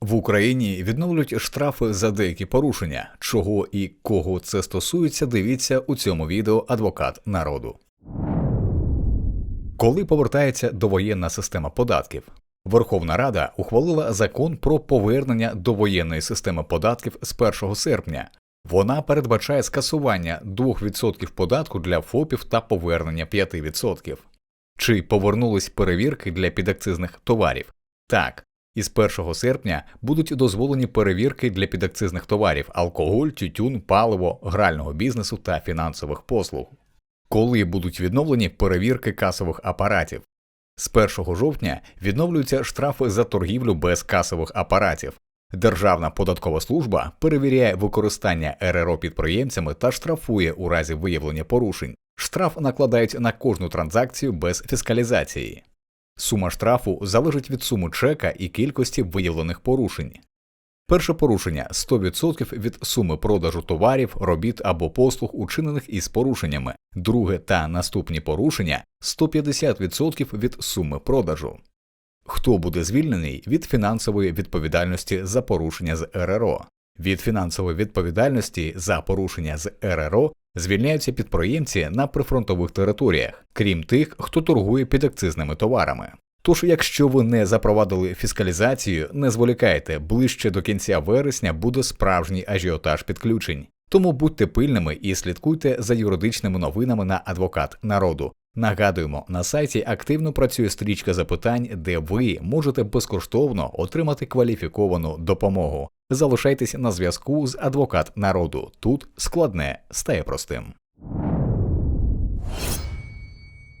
В Україні відновлюють штрафи за деякі порушення. Чого і кого це стосується, дивіться у цьому відео адвокат народу. Коли повертається довоєнна система податків, Верховна Рада ухвалила закон про повернення довоєнної системи податків з 1 серпня. Вона передбачає скасування 2% податку для ФОПів та повернення 5%. Чи повернулись перевірки для підакцизних товарів? Так. Із 1 серпня будуть дозволені перевірки для підакцизних товарів алкоголь, тютюн, паливо, грального бізнесу та фінансових послуг. Коли будуть відновлені перевірки касових апаратів? З 1 жовтня відновлюються штрафи за торгівлю без касових апаратів. Державна податкова служба перевіряє використання РРО підприємцями та штрафує у разі виявлення порушень. Штраф накладають на кожну транзакцію без фіскалізації. Сума штрафу залежить від суми чека і кількості виявлених порушень. Перше порушення 100% від суми продажу товарів, робіт або послуг, учинених із порушеннями, друге та наступні порушення 150% від суми продажу. Хто буде звільнений від фінансової відповідальності за порушення з РРО? Від фінансової відповідальності за порушення з РРО звільняються підприємці на прифронтових територіях, крім тих, хто торгує підакцизними товарами. Тож, якщо ви не запровадили фіскалізацію, не зволікайте, ближче до кінця вересня буде справжній ажіотаж підключень. Тому будьте пильними і слідкуйте за юридичними новинами на адвокат народу. Нагадуємо, на сайті активно працює стрічка запитань, де ви можете безкоштовно отримати кваліфіковану допомогу. Залишайтесь на зв'язку з адвокат народу. Тут складне стає простим.